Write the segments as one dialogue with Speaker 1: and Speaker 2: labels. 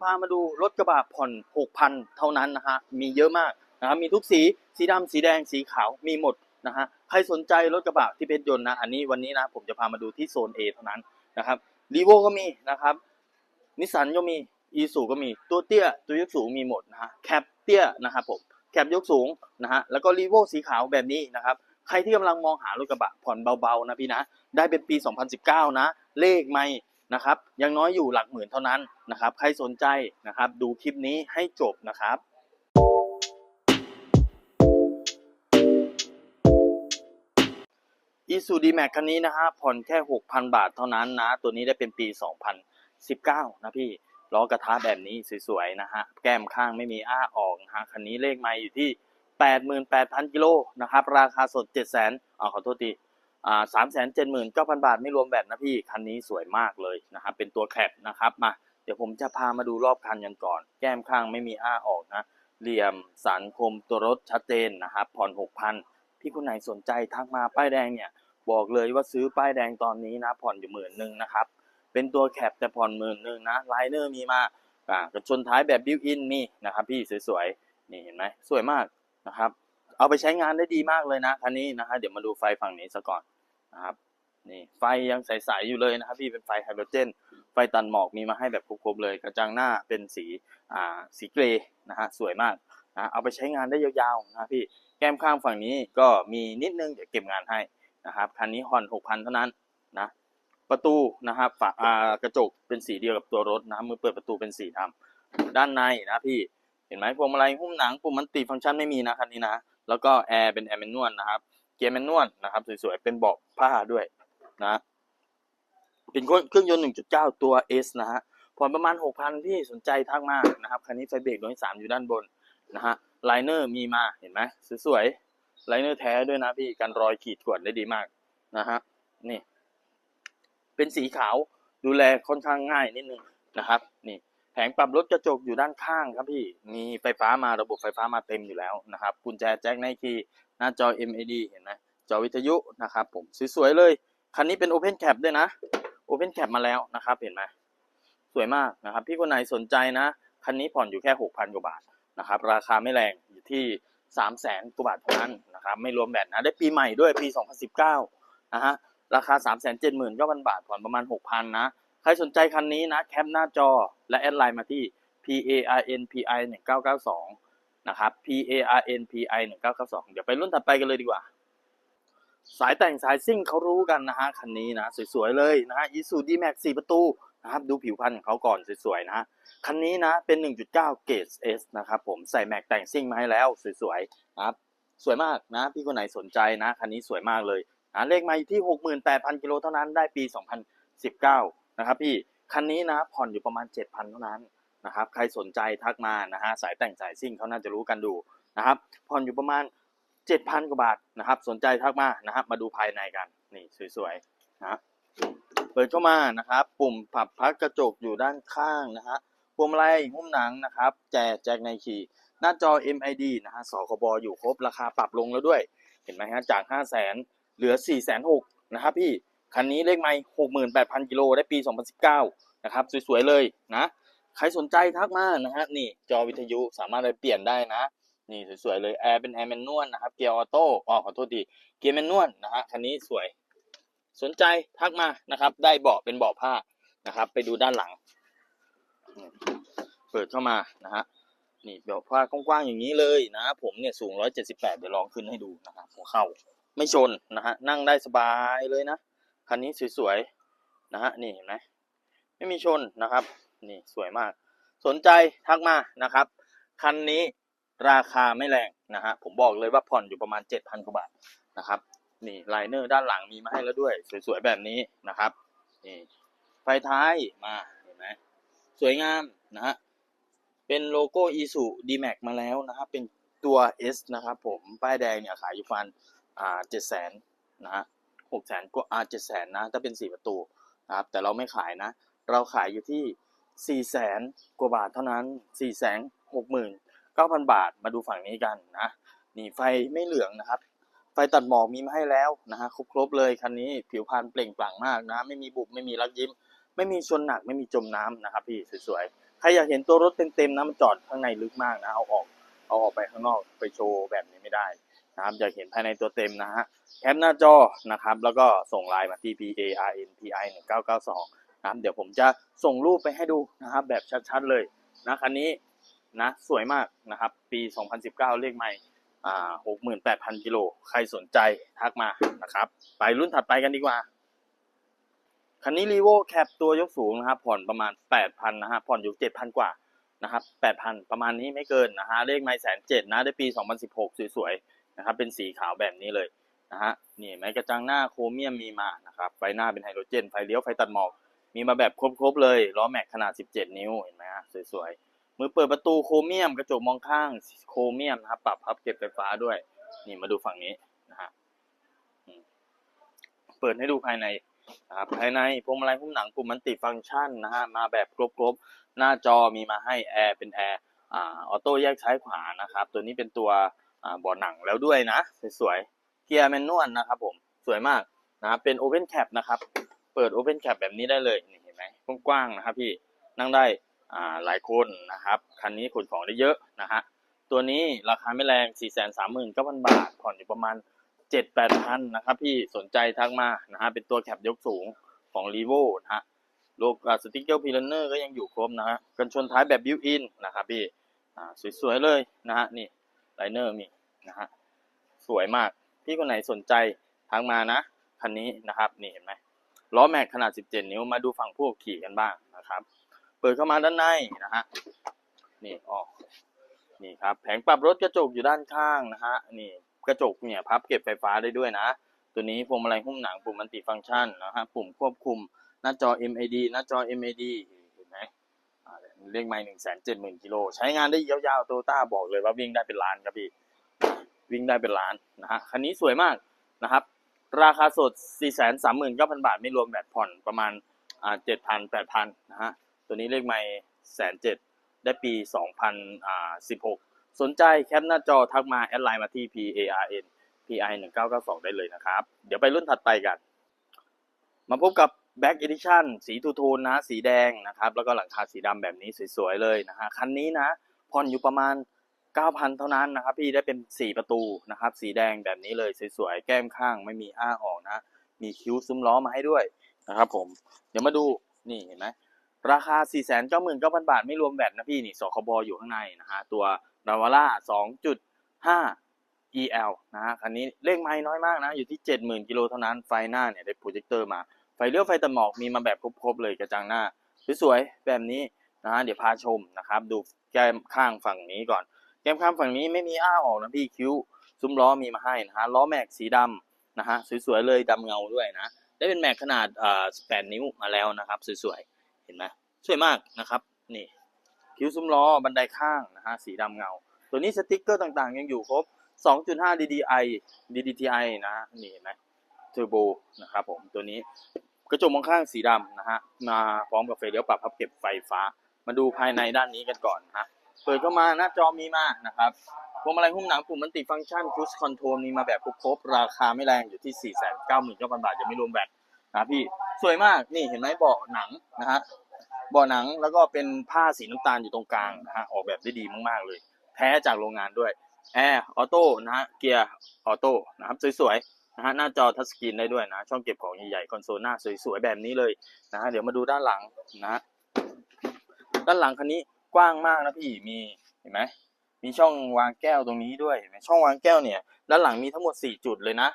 Speaker 1: พามาดูรถกระบะผ่อน 6,000 เท่านั้นนะฮะ มีเยอะมากนะครับมีทุกสี สีดำ สีแดง สีขาว มีหมดนะฮะ ใครสนใจรถกระบะที่เพชรยนต์นะ อันนี้วันนี้นะ ผมจะพามาดูที่โซน A เท่านั้นนะครับรีโวก็มีนะครับ นิสสันก็มี อีสูก็มี ตัวเตี้ย ตัวยกสูงมีหมดนะฮะ แคปเตี้ยนะครับผม แคปยกสูงนะฮะ แล้วก็รีโวสีขาวแบบนี้นะครับ ใครที่กำลังมองหารถกระบะผ่อนเบาๆนะพี่นะ ได้เป็นปี 2019 นะ เลขไม่ นะครับยังน้อยอยู่หลักหมื่นเท่านั้นนะครับ ใครสนใจนะครับ ดูคลิปนี้ให้จบนะครับอีซูดีแม็กคันนี้นะฮะผ่อนแค่ 6,000 บาทเท่านั้นนะ ตัวนี้ได้เป็นปี 2019 นะพี่ล้อกระทะแบบนี้สวยๆนะฮะแก้มข้างไม่มีอ้าออกนะฮะคันนี้เลขไม่อยู่ที่ 88,000 กิโลนะครับ ราคาสด 700,000อ่าขอโทษที อ่า379,000บาทไม่รวมแบตนะพี่ คันนี้สวยมากเลยนะครับ เป็นตัวแคปนะครับ มา เดี๋ยวผมจะพามาดูรอบคันกันก่อน แก้มข้างไม่มีอ้าออกนะ เหลี่ยมสันคมตัวรถชัดเจนนะครับ ผ่อน6,000พี่คนไหนสนใจทักมาป้ายแดงเนี่ย บอกเลยว่าซื้อป้ายแดงตอนนี้นะ ผ่อนอยู่หมื่นหนึ่งนะครับ เป็นตัวแคปแต่ผ่อนหมื่นหนึ่งนะ ไลเนอร์มีมาอ่ากระชนท้ายแบบบิวอินมีนะครับ พี่สวยๆ นี่เห็นไหมสวยมากนะครับ เอาไปใช้งานได้ดีมากเลยนะคันนี้นะฮะ เดี๋ยวมาดูไฟฝั่งนี้ซะก่อน นะครับนี่ไฟยังใสๆอยู่เลยนะครับพี่เป็นไฟไฮโดรเจน ไฟตันหมอกมีมาให้แบบครบๆเลย กระจังหน้าเป็นสีอ่าสีเกรย์นะฮะสวยมากนะเอาไปใช้งานได้ยาวๆนะพี่แก้มข้างฝั่งนี้ก็มีนิดนึงเดี๋ยวเก็บงานให้นะครับคันนี้ฮอน6,000เท่านั้นนะประตูนะครับฝาอ่ากระจกเป็นสีเดียวกับตัวรถนะมือเปิดประตูเป็นสีดำด้านในนะพี่เห็นไหมพวงมาลัยหุ้มหนังปุ่มมันติฟังก์ชันไม่มีนะคันนี้นะแล้วก็แอร์เป็นแอร์แมนนวลนะครับ เกียร์แมนนวลนะครับสวยๆเป็นเบาะผ้าด้วยนะ เป็นเครื่องยนต์ 1.9 ตัว S นะฮะผ่อนประมาณ 6,000พี่สนใจทักมานะครับคันนี้ไฟเบรกร้อยสามอยู่ด้านบนนะฮะไลเนอร์มีมาเห็นไหมสวยๆไลเนอร์แท้ด้วยนะพี่กันรอยขีดข่วนได้ดีมากนะฮะนี่ เป็นสีขาวดูแลค่อนข้างง่ายนิดนึงนะครับ นี่ แผงปรับลดกระจกอยู่ด้านข้างครับพี่ มีไฟฟ้ามาระบบไฟฟ้ามาเต็มอยู่แล้วนะครับ กุญแจแจ็คไนคีหน้าจอ MAD เห็นไหมจอวิทยุนะครับผมสวยๆเลย คันนี้เป็น Open Cap ด้วยนะ Open Cap มาแล้วนะครับเห็นไหมสวยมากนะครับ พี่คนไหนสนใจนะ คันนี้ผ่อนอยู่แค่ 6,000 กว่าบาทนะครับ ราคาไม่แรงอยู่ที่ 3 0 0แสนกว่าบาทเท่านั้นนะครับไม่รวมแบตนะได้ปีใหม่ด้วยปี 2019นะฮะราคา 3 7 9 0 0 0บาทผ่อนประมาณ 6,000นะ ครสนใจคันนี้นะแคปหน้าจอและแอดไลน์มาที่ p a r n p i 1992 นะครับ p a r n p i 1992 เดี๋ยวไปรุ่นถัดไปกันเลยดีกว่า สายแต่งสายซิ่งเขารู้กันนะฮะ คันนี้นะ สวยๆ เลยนะฮะ Isuzu D-Max 4 ประตูนะครับ ดูผิวพรรณของเขาก่อนสวยๆ นะคันนี้นะ เป็น 1.9 เกรด S นะครับผมใส่แม็กแต่งซิ่งมาให้แล้วสวยๆ นะครับ สวยมากนะ พี่คนไหนสนใจนะ คันนี้สวยมากเลยนะเลขมาอยู่ที่ 68,000กิโลเท่านั้นได้ปี 2019 นะครับพี่คันนี้นะผ่อนอยู่ประมาณ 7,000 เท่านั้นนะครับใครสนใจทักมานะฮะสายแต่งสายซิ่งเขาน่าจะรู้กันดูนะครับผ่อนอยู่ประมาณ 7,000 กว่าบาทนะครับสนใจทักมานะครับมาดูภายในกันนี่สวยๆนะเปิดเข้ามานะครับปุ่มปรับพักกระจกอยู่ด้านข้างนะฮะพวงมาลัยหุ้มหนังนะครับแจกแจกในคีย์หน้าจอ MID นะฮะสคบอยู่ครบราคาปรับลงแล้วด้วย เห็นไหมฮะจาก 5 0 0 0 0 0เหลือ 4 6 0 0 0นะครับพี่ คันนี้เลขไม่68,000กิโลได้ปี2019นะครับ สวยๆเลยนะ ใครสนใจทักมานะฮะนี่จอวิทยุสามารถไปเปลี่ยนได้นะ นี่สวยๆเลยแอร์เป็นแอร์แมนนวลนะครับเกียร์ออโต้อ๋อขอโทษทีเกียร์แมนนวลนะฮะคันนี้สวย สนใจทักมานะครับ ได้เบาะเป็นเบาะผ้านะครับ ไปดูด้านหลัง เปิดเข้ามานะฮะนี่เบาะผ้ากว้างๆอย่างนี้เลยนะ ผมเนี่ยสูง 178 เดี๋ยวลองขึ้นให้ดูนะครับหัวเข่าไม่ชนนะฮะนั่งได้สบายเลยนะ คันนี้สวยๆนะฮะนี่เห็นไหมไม่มีชนนะครับ นี่สวยมาก สนใจทักมานะครับ คันนี้ราคาไม่แรงนะฮะผมบอกเลยว่าผ่อนอยู่ประมาณ 7,000กว่าบาทนะครับนี่ไลเนอร์ด้านหลังมีมาให้แล้วด้วย สวยๆแบบนี้นะครับนี่ไฟท้ายมาเห็นไหมสวยงามนะฮะเป็นโลโก้ i s u D-Max มาแล้วนะครับเป็นตัว S นะครับผมป้ายแดงเนี่ยขายอยู่ประมาณอ่าเจ็ดแสนนะฮะ หกแสนก็อ่าเจ็ดแสนนะถ้าเป็นสี่ประตูนะครับแต่เราไม่ขายนะ เราขายอยู่ที่สี่แสนกว่าบาทเท่านั้นสี่แสนหกหมื่นเก้าพันบาทมาดูฝั่งนี้กันนะนี่ไฟไม่เหลืองนะครับ ไฟตัดหมอกมีมาให้แล้วนะฮะครบๆเลยคันนี้ผิวพรรณเปล่งปลั่งมากนะ ไม่มีบุบไม่มีรักยิ้ม ไม่มีชนหนักไม่มีจมน้ำนะครับ พี่สวยๆใครอยากเห็นตัวรถเต็มๆนะมันจอดข้างในลึกมากนะเอาออกเอาออกไปข้างนอกไปโชว์แบบนี้ไม่ได้ นะครับอยากเห็นภายในตัวเต็มนะฮะแคปหน้าจอนะครับแล้วก็ส่งไลน์มาที่ p a r n p i 1 9 9 2นะครับเดี๋ยวผมจะส่งรูปไปให้ดูนะครับแบบชัดๆเลยนะคันนี้นะสวยมากนะครับปี 2019 เลขใหม่อ่า68,000 กิโลใครสนใจทักมานะครับไปรุ่นถัดไปกันดีกว่าคันนี้รีโวแคปตัวยกสูงนะครับผ่อนประมาณ 8,000นะฮะผ่อนอยู่ 7,000 กว่านะครับ8,000 ประมาณนี้ไม่เกินนะฮะเลขไม้แสนเจ็ดนะได้ปี 2016 สวยๆ นะครับ เป็นสีขาวแบบนี้เลยนะฮะนี่ไม้กระจังหน้าโครเมียมมีมานะครับไฟหน้าเป็นไฮโดรเจนไฟเลี้ยวไฟตัดหมอก มีมาแบบครบๆเลยล้อแม็กขนาด 17 นิ้วเห็นไหมฮะสวยๆมือเปิดประตูโครเมียมกระจกมองข้างโครเมียมนะครับปรับพับเก็บไฟฟ้าด้วย นี่มาดูฝั่งนี้นะฮะเปิดให้ดูภายในนะครับภายในพวงมาลัยหุ้มหนังปุ่มมันติฟังก์ชันนะฮะมาแบบครบๆหน้าจอมีมาให้แอร์เป็นแอร์อ่าออโต้แยกซ้ายขวานะครับ ตัวนี้เป็นตัว บาะหนังแล้วด้วยนะ สวยๆเกียร์แมนนวลนะครับผมสวยมากนะเป็นโอเพนแคปนะครับ เปิดโอเพนแคปแบบนี้ได้เลยนี่เห็นไหมกว้างๆนะครับพี่นั่งได้หลายคนนะครับคันนี้ขนของได้เยอะนะฮะตัวนี้ราคาไม่แรง 4 3 9 0 0 0 บาท ผ่อนอยู่ประมาณ 7 8พันนะครับพี่สนใจทักมานะฮะเป็นตัวแคปยกสูงของ r ีโวนะฮะโลกสติ๊กเกอร์พีลันเนอร์ก็ยังอยู่ครบนะฮะกันชนท้ายแบบบิวอินนะครับพี่สวยๆเลยนะฮะนี่ไลเนอร์มี นะฮะสวยมากพี่คนไหนสนใจทักมานะคันนี้นะครับนี่เห็นไหมล้อแม็กขนาด 17 นิ้วมาดูฝั่งผู้ขี่กันบ้างนะครับ เปิดเข้ามาด้านในนะฮะนี่ออกนี่ครับแผงปรับรถกระจกอยู่ด้านข้างนะฮะนี่กระจกเนี่ยพับเก็บไฟฟ้าได้ด้วยนะ ตัวนี้พวงมาลัยหุ้มหนังปุ่มมันติฟังก์ชันนะฮะปุ่มควบคุมหน้าจอ MID หน้าจอ MID เห็นไหมเลขไมล์หนึ่งแสนเจ็ดหมื่นกิโลใช้งานได้ยาวๆโตต้าบอกเลยว่าวิ่งได้เป็นล้านครับพี่ วิ่งได้เป็นล้านนะฮะคันนี้สวยมากนะครับ ราคาสด 4 3 9 0 0 0 บาท ไม่รวมแบบผ่อนประมาณอ่า7,000 8,000นะฮะตัวนี้เลขไม่แสนเจ็ดได้ปี 2016 สนใจแคปหน้าจอทักมาแอดไลน์มาที่ P A R N P I 1992 ได้เลยนะครับ เดี๋ยวไปรุ่นถัดไปกัน มาพบกับ Back Edition สีทูโทนนะ สีแดงนะครับ แล้วก็หลังคาสีดำแบบนี้สวยๆเลยนะฮะ คันนี้นะผ่อนอยู่ประมาณ 9,000 เท่านั้นนะครับ พี่ได้เป็น 4 ประตูนะครับ สีแดงแบบนี้เลยสวยๆ แก้มข้างไม่มีอ้าออกนะ มีคิ้วซุ้มล้อมาให้ด้วยนะครับผม เดี๋ยวมาดูนี่เห็นไหมราคา 499,000 บาท ไม่รวมแบตนะพี่นี่สคบอยู่ข้างในนะฮะตัวนาวาร่า2.5 EL นะฮะคันนี้เลขไม้น้อยมากนะ อยู่ที่ 70,000 กิโลเท่านั้น ไฟหน้าเนี่ยได้โปรเจคเตอร์มา ไฟเลี้ยวไฟตัดหมอกมีมาแบบครบๆเลยกระจังหน้าสวยๆแบบนี้นะฮะเดี๋ยวพาชมนะครับ ดูแก้มข้างฝั่งนี้ก่อน กมข้าฝั่งนี้ไม่มีอ้าออกนะพี่คิ้วซุ้มล้อมีมาให้นะฮะล้อแม็กสีดำนะฮะสวยๆเลยดำเงาด้วยนะได้เป็นแม็กขนาดอ่า8นิ้วมาแล้วนะครับสวยๆเห็นไหมสวยมากนะครับนี่คิ้วซุ้มล้อบันไดข้างนะฮะสีดำเงา ตัวนี้สติ๊กเกอร์ต่างๆ ยังอยู่ครบ 2.5 DDI DDTI นะฮะนี่เห็นไหมเทอร์โบนะครับผมตัวนี้กระจกมองข้างสีดำนะฮะมาพร้อมกับไฟเลี้ยวปรับพับเก็บไฟฟ้า มาดูภายในด้านนี้กันก่อนนะ เปิดเข้ามาหน้าจอมีมานะครับพวงมาลัยหุ้มหนังปุ่มมันติฟังก์ชันค u ู e คอนโทรลมีมาแบบครบๆราคาไม่แรงอยู่ที่ 4 9 9 0 0 0 บาทยังไม่รวมแบตนะพี่สวยมากนี่เห็นไหมเบาะหนังนะฮะเบาะหนังแล้วก็เป็นผ้าสีน้ำตาลอยู่ตรงกลางนะฮะออกแบบได้ดีมากๆเลย แท้จากโรงงานด้วยแอร์ออโต้นะฮะเกียร์ออโต้นะครับสวยๆนะฮะหน้าจอทัชสกรีนได้ด้วยนะ ช่องเก็บของใหญ่ๆคอนโซลหน้าสวยๆแบบนี้เลยนะฮะเดี๋ยวมาดูด้านหลังนะฮะด้านหลังคันนี้ กว้างมากนะพี่มีเห็นไหมมีช่องวางแก้วตรงนี้ด้วยเห็นไหมช่องวางแก้วเนี่ยด้านหลังมีทั้งหมด 4 จุดเลยนะ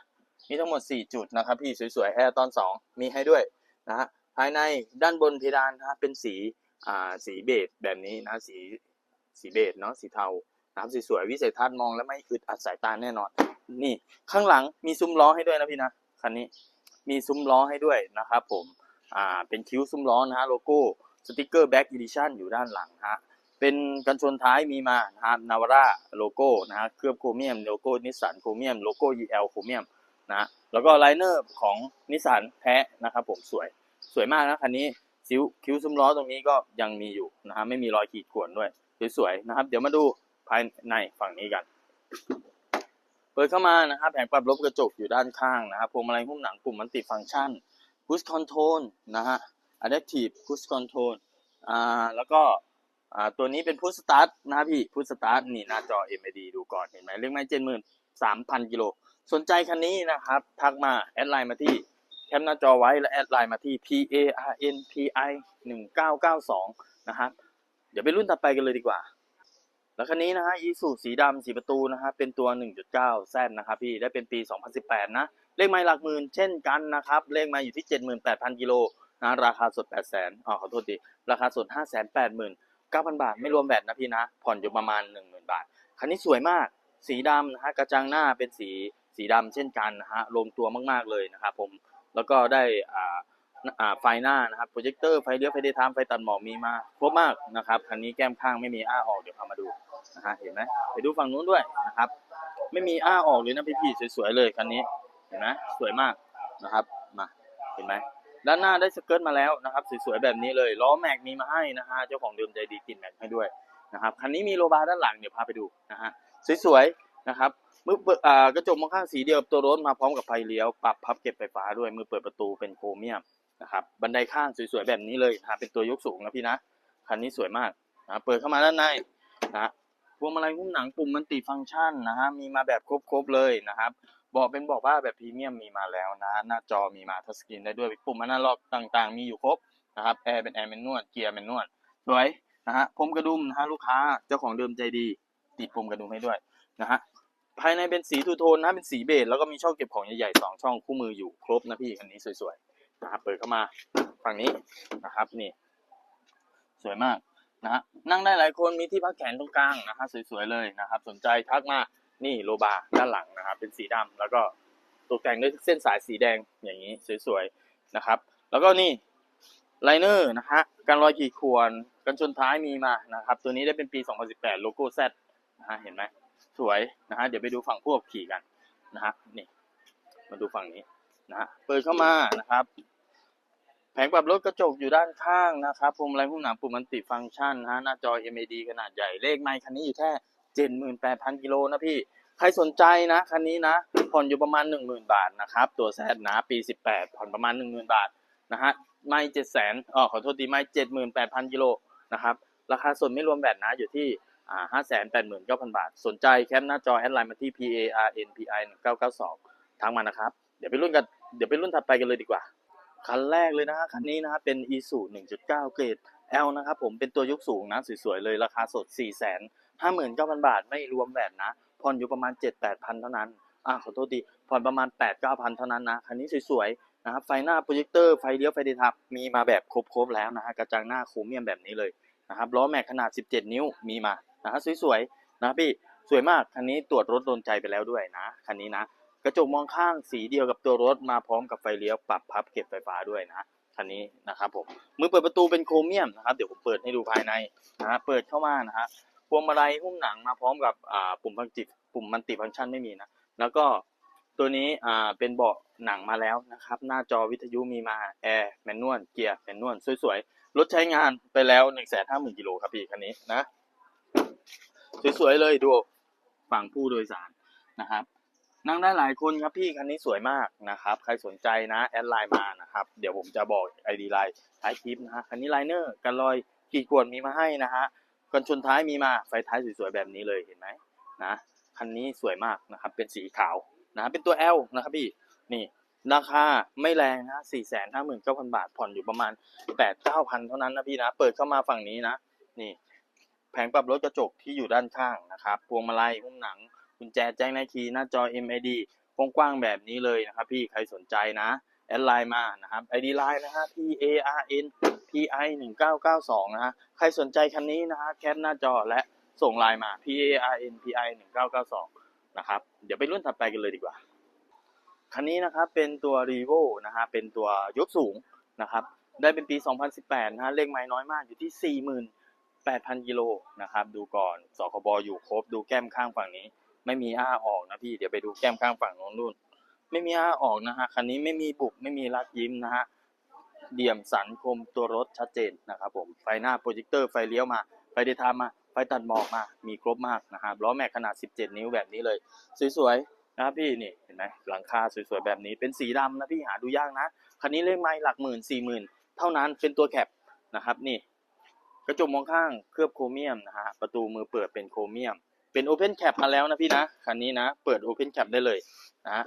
Speaker 1: มีทั้งหมด 4 จุดนะครับพี่สวยๆแอร์ตอน 2 มีให้ด้วยนะฮะภายในด้านบนเพดานนะเป็นสีอ่าสีเบจแบบนี้นะสีสีเบจเนาะสีเทานะครับสวยๆวิสัยทัศน์มองแล้วไม่อึดอัดสายตาแน่นอน นี่ข้างหลังมีซุ้มล้อให้ด้วยนะพี่นะคันนี้มีซุ้มล้อให้ด้วยนะครับผมอ่าเป็นคิ้วซุ้มล้อนะฮะโลโก้ สติกเกอร์แบ็กอีดิชันอยู่ด้านหลังฮะเป็นกันชนท้ายมีมานะครับนาวาร่าโลโก้นะฮะเคลือบโครเมียมโลโก้นิสสันโครเมียมโลโก้ EL โครเมียมนะแล้วก็ไลเนอร์ของนิสสันแท้นะครับผมสวยสวยมากนะคันนี้คิ้วคิ้วซุ้มล้อตรงนี้ก็ยังมีอยู่นะฮะไม่มีรอยขีดข่วนด้วยสวยๆนะครับ เดี๋ยวมาดูภายในฝั่งนี้กัน เปิดเข้ามานะครับแผงปรับลบกระจกอยู่ด้านข้างนะครับพวงมาลัยหุ้มหนังปุ่มมันติฟังก์ชัน push control นะฮะ adaptive push control อ่าแล้วก็อ่าตัวนี้เป็นพุทสตาร์ทนะพี่พุทสตาร์ทนี่หน้าจอ MID ดูก่อนเห็นไหมเลขไม้เจ็ดหมื่นสามพันกิโลสนใจคันนี้นะครับทักมาแอดไลน์มาที่แคปหน้าจอไว้และแอดไลน์มาที่ P A R N P I หนึ่งเก้าเก้าสองนะครับเดี๋ยวไปรุ่นถัดไปกันเลยดีกว่า แล้วคันนี้นะฮะอีสูสีดำสีประตูนะฮะเป็นตัว 1.9แซดนะครับพี่ได้เป็นปี 2018 นะ เลขไม้หลักหมื่นเช่นกันนะครับ เลขไม้อยู่ที่ 78,000 กิโล นะราคาสด 800,000อ๋อขอโทษทีราคาสด 589,000 บาท ไม่รวมแบตนะพี่นะ ผ่อนอยู่ประมาณ 10,000 บาท คันนี้สวยมาก สีดำนะฮะ กระจังหน้าเป็นสีสีดำเช่นกันนะฮะ ลงตัวมากๆเลยนะครับผม แล้วก็ได้อ่าอ่าไฟหน้านะครับ โปรเจคเตอร์ ไฟเลี้ยวไฟเดย์ไทม์ไฟตัดหมอกมีมาครบมากนะครับ คันนี้แก้มข้างไม่มีอ้าออก เดี๋ยวพามาดูนะฮะ เห็นไหมไปดูฝั่งนู้นด้วยนะครับ ไม่มีอ้าออกเลยนะพี่ๆ สวยๆ เลยคันนี้ เห็นไหมสวยมากนะครับ มา เห็นไหม ด้านหน้าได้สเกิร์ตมาแล้วนะครับสวยๆแบบนี้เลยล้อแม็กมีมาให้นะฮะเจ้าของเดิมใจดีติดแม็กให้ด้วยนะครับคันนี้มีโลบาร์ด้านหลังเดี๋ยวพาไปดูนะฮะสวยๆนะครับมือเปิดอ่ากระจกมองข้างสีเดียวกับตัวรถมาพร้อมกับไฟเลี้ยวปรับพับเก็บไฟฟ้าด้วยมือเปิดประตูเป็นโครเมียมนะครับบันไดข้างสวยๆแบบนี้เลยนะเป็นตัวยกสูงนะพี่นะคันนี้สวยมากนะเปิดเข้ามาด้านในนะพวงมาลัยหุ้มหนังปุ่มมันติฟังก์ชันนะฮะมีมาแบบครบๆเลยนะครับ บอกเป็นบอกว่าแบบพรีเมียมมีมาแล้วนะ หน้าจอมีมาทัชสกรีนได้ด้วยปุ่มอนาล็อกต่างๆ มีอยู่ครบนะครับแอร์เป็นแอร์แมนนวลเกียร์แมนนวลสวยนะฮะพรมกระดุมนะฮะลูกค้าเจ้าของเดิมใจดี ติดพรมกระดุมให้ด้วยนะฮะภายในเป็นสีทูโทนนะเป็นสีเบจแล้วก็มีช่องเก็บของใหญ่ๆสองช่องคู่มืออยู่ครบนะพี่คันนี้สวยๆนะครับเปิดเข้ามาฝั่งนี้นะครับนี่ สวยมากนะฮะนั่งได้หลายคนมีที่พักแขนตรงกลางนะฮะสวยๆเลยนะครับ สนใจทักมา นี่โลบาร์ด้านหลังนะครับ เป็นสีดำแล้วก็ตกแต่งด้วยเส้นสายสีแดงอย่างนี้สวยๆนะครับ แล้วก็นี่ไลเนอร์นะฮะกันรอยขีดข่วนกันชนท้ายมีมานะครับ ตัวนี้ได้เป็นปี 2018 โลโก้ Z นะฮะเห็นไหมสวยนะฮะเดี๋ยวไปดูฝั่งผู้ขับขี่กันนะฮะนี่มาดูฝั่งนี้นะฮะเปิดเข้ามานะครับ แผงปรับลดกระจกอยู่ด้านข้างนะครับพวงมาลัยหุ้มหนังปุ่มมันติฟังก์ชันนะฮะหน้าจอ MAD ขนาดใหญ่เลขไมค์คันนี้อยู่แค่ เจ็ดหมื่นแปดพันกิโลนะพี่ ใครสนใจนะคันนี้นะ ผ่อนอยู่ประมาณหนึ่งหมื่นบาทนะครับ ตัวแซดนะปีสิบแปดผ่อนประมาณหนึ่งหมื่นบาทนะฮะ ไม่เจ็ดแสนอ๋อขอโทษทีไม่เจ็ดหมื่นแปดพันกิโลนะครับ ราคาส่วนไม่รวมแบตนะอยู่ที่อ่าห้าแสนแปดหมื่นเก้าพันบาท สนใจแคปหน้าจอแอดไลน์มาที่ P A R N P I หนึ่งเก้าเก้าสองทางมานะครับ เดี๋ยวไปรุ่นกัน เดี๋ยวไปรุ่นถัดไปกันเลยดีกว่า คันแรกเลยนะฮะคันนี้นะครับเป็น e s u 1.9เกรด L นะครับผมเป็นตัวยกสูงนะสวยๆเลยราคาสด4 5 9 0 0 0บาทไม่รวมแบตนนะผ่อนอยู่ประมาณ7 8พันเท่านั้นอ่าขอโทษดีผ่อนประมาณ8 9พันเท่านั้นนะคันนี้สวยๆนะครับไฟหน้าโปรเจคเตอร์ไฟเลี้ยวไฟเดย์ทับมีมาแบบครบๆแล้วนะฮะกระจังหน้าโครเมียมแบบนี้เลยนะครับล้อแม็กขนาด 17 นิ้วมีมานะฮะสวยๆนะพี่สวยมากคันนี้ตรวจรถโดนใจไปแล้วด้วยนะคันนี้นะกระจกมองข้างสีเดียวกับตัวรถมาพร้อมกับไฟเลี้ยวปรับพับเก็บไฟฟ้าด้วยนะคันนี้นะครับผมมือเปิดประตูเป็นโครเมียมนะครับเดี๋ยวผมเปิดให้ดูภายในนะฮะเปิดเข้ามานะฮะ พวงมาลัยหุ้มหนังมาพร้อมกับอ่าปุ่มพังจิตปุ่มมันติฟังก์ชันไม่มีนะ แล้วก็ตัวนี้อ่าเป็นเบาะหนังมาแล้วนะครับ หน้าจอวิทยุมีมาแอร์แมนนวลเกียร์แมนนวลสวยๆรถใช้งานไปแล้ว1 5 0 0 0 0กิโลครับพี่คันนี้นะสวยๆเลยดูฝั่งผู้โดยสารนะครับนั่งได้หลายคนครับพี่คันนี้สวยมากนะครับ ใครสนใจนะ แอดไลน์มานะครับ เดี๋ยวผมจะบอก ID ไลน์ท้ายคลิปนะฮะคันนี้ไลเนอร์กันรอยขีดข่วนมีมาให้นะฮะ กันชนท้ายมีมาไฟท้ายสวยๆแบบนี้เลยเห็นไหมนะคันนี้สวยมากนะครับเป็นสีขาวนะเป็นตัว L นะครับพี่นี่ราคาไม่แรงนะสี่แสนห้าหมื่นเก้าพันบาท ผ่อนอยู่ประมาณแปดเก้าพันเท่านั้นนะพี่นะ เปิดเข้ามาฝั่งนี้นะ นี่ แผงปรับลดกระจกที่อยู่ด้านข้างนะครับ พวงมาลัยหุ้มหนัง กุญแจแจ้งนาคีย์หน้าจอ MID กว้างๆแบบนี้เลยนะครับพี่ ใครสนใจนะ แอดไลน์มานะครับ ID ไลน์นะฮะ P A R N P I 1 9 9 2นะฮะใครสนใจคันนี้นะฮะแคปหน้าจอและส่งไลน์มา P A R N P I 1 9 9 2นะครับเดี๋ยวไปรุ่นถัดไปกันเลยดีกว่า คันนี้นะครับเป็นตัว r e v o นะฮะเป็นตัวยกสูงนะครับได้เป็นปี 2018นะฮะเลขไม้น้อยมากอยู่ที่ 48,000กิโลนะครับดูก่อนสคบอยู่ครบดูแก้มข้างฝั่งนี้ ไม่มีอ้าออกนะพี่เดี๋ยวไปดูแก้มข้างฝั่งโน้นนู่น ไม่มีอ้าออกนะฮะคันนี้ไม่มีบุบไม่มีรักยิ้มนะฮะเดี่ยมสันคมตัวรถชัดเจนนะครับผมไฟหน้าโปรเจคเตอร์ไฟเลี้ยวมา ไฟเดย์ไทม์มา ไฟตัดหมอกมา มีครบมากนะครับล้อแม็กขนาด 17 นิ้วแบบนี้เลย สวยๆนะครับพี่นี่เห็นไหมหลังคาสวยๆแบบนี้เป็นสีดำนะพี่หาดูยากนะคันนี้เลขไม้หลักหมื่นสี่หมื่นเท่านั้นเป็นตัวแคปนะครับนี่ กระจกมองข้างเคลือบโครเมียมนะฮะประตูมือเปิดเป็นโครเมียม เป็นโอเพนแคปมาแล้วนะพี่นะคันนี้นะ เปิดโอเพนแคปได้เลยนะ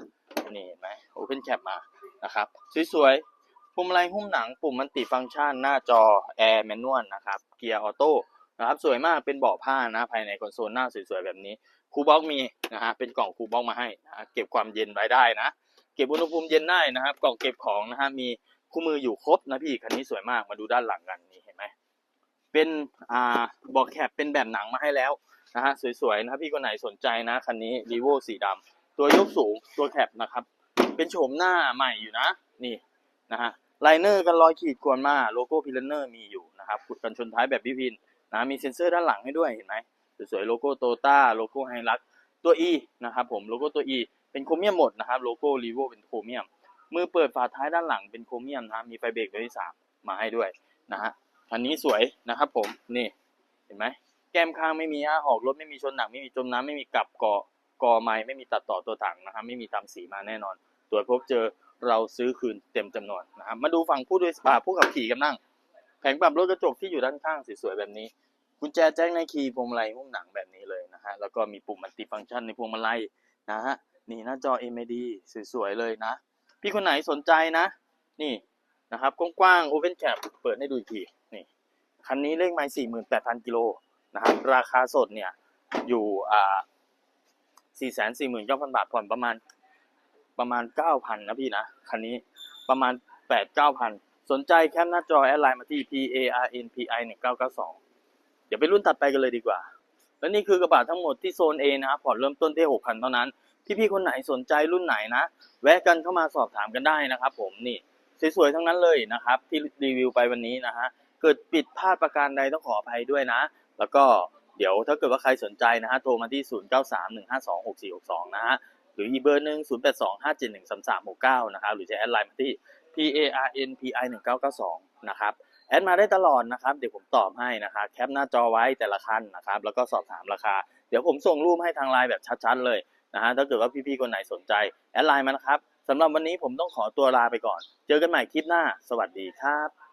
Speaker 1: นี่เห็นไหมโอเพนแคปมานะครับสวยๆพวงมาลัยหุ้มหนังปุ่มมันติฟังก์ชันหน้าจอแอร์แมนนวลนะครับเกียร์ออโต้นะครับสวยมากเป็นเบาะผ้านะภายในคอนโซลหน้าสวยๆแบบนี้คูบ็อกมีนะฮะเป็นกล่องคูบ็อกมาให้นะเก็บความเย็นไว้ได้นะ เก็บอุณหภูมิเย็นได้นะครับ กล่องเก็บของนะฮะมีคู่มืออยู่ครบนะพี่คันนี้สวยมากมาดูด้านหลังกันนี่เห็นไหมเป็นอ่าเบอกแคปเป็นแบบหนังมาให้แล้ว นะฮะสวยๆนะพี่คนไหนสนใจนะคันนี้ r ีโวสีดำตัวยกสูงตัวแคปนะครับ เป็นโฉมหน้าใหม่อยู่นะ นี่นะฮะไลเนอร์กันรอยขีดกวนมาโลโก้พิลเนอร์มีอยู่นะครับขุดกันชนท้ายแบบพี่พินนะมีเซ็นเซอร์ด้านหลังให้ด้วยเห็นไหมสวยๆโลโก้โตต้าโลโก้ไฮรักตัว E นะครับผมโลโก้ตัว E เป็นโครเมียมหมดนะครับโลโก้รีโวเป็นโครเมียมมือเปิดฝาท้ายด้านหลังเป็นโครเมียมนะมีไฟเบรกตัวที่สามมาให้ด้วยนะฮะคันนี้สวยนะครับผมนี่เห็นไหม แก้มข้างไม่มีอาออกรถไม่มีชนหนักไม่มีจมน้ำไม่มีกลับเกอกอไม้ไม่มีตัดต่อตัวถังนะครับไม่มีตามสีมาแน่นอน ตรวจพบเจอเราซื้อคืนเต็มจำนวนนะครับมาดูฝั่งผู้โดยสารผู้ขับขี่กันนั่งแผงปรับรถกระจกที่อยู่ด้านข้างสวยๆแบบนี้กุญแจแจ้งในคีย์พวงมาลัยหุ้มหนังแบบนี้เลยนะฮะแล้วก็มีปุ่มมัลติฟังก์ชันในพวงมาลัยนะฮะนี่หน้าจอ MID สวยๆเลยนะ พี่คนไหนสนใจนะ นี่นะครับกว้างๆ Open Cap เปิดให้ดูอีกทีนี่คันนี้เลขไมล์สี่หมื่นแปดพันกิโล นะครับ ราคาสดเนี่ยอยู่อ่าสี่แสนสี่หมื่นเก้าพันบาทผ่อนประมาณประมาณเก้าพันนะพี่นะคันนี้ประมาณแปดเก้าพันสนใจแคปหน้าจอแอดไลน์มาที่ P A R N P I หนึ่งเก้าเก้าสองเดี๋ยวไปรุ่นถัดไปกันเลยดีกว่า และนี่คือกระบะทั้งหมดที่โซน A นะครับผ่อนเริ่มต้นที่หกพันเท่านั้น ที่พี่คนไหนสนใจรุ่นไหนนะ แวะกันเข้ามาสอบถามกันได้นะครับผมนี่สวยๆทั้งนั้นเลยนะครับ ที่รีวิวไปวันนี้นะฮะเกิดปิดพลาดประการใดต้องขออภัยด้วยนะ แล้วก็เดี๋ยวถ้าเกิดว่าใครสนใจนะฮะโทรมาที่ 0931526462 นะฮะหรืออีเบอร์หนึ่ง0825713369 นะครับหรือจะแอดไลน์มาที่ p a r n p i 1992 นะครับแอดมาได้ตลอดนะครับเดี๋ยวผมตอบให้นะครับแคปหน้าจอไว้แต่ละคันนะครับแล้วก็สอบถามราคา เดี๋ยวผมส่งรูปให้ทางไลน์แบบชัดๆเลยนะฮะถ้าเกิดว่าพี่ๆคนไหนสนใจแอดไลน์มานะครับสำหรับวันนี้ผมต้องขอตัวลาไปก่อน เจอกันใหม่คลิปหน้า สวัสดีครับ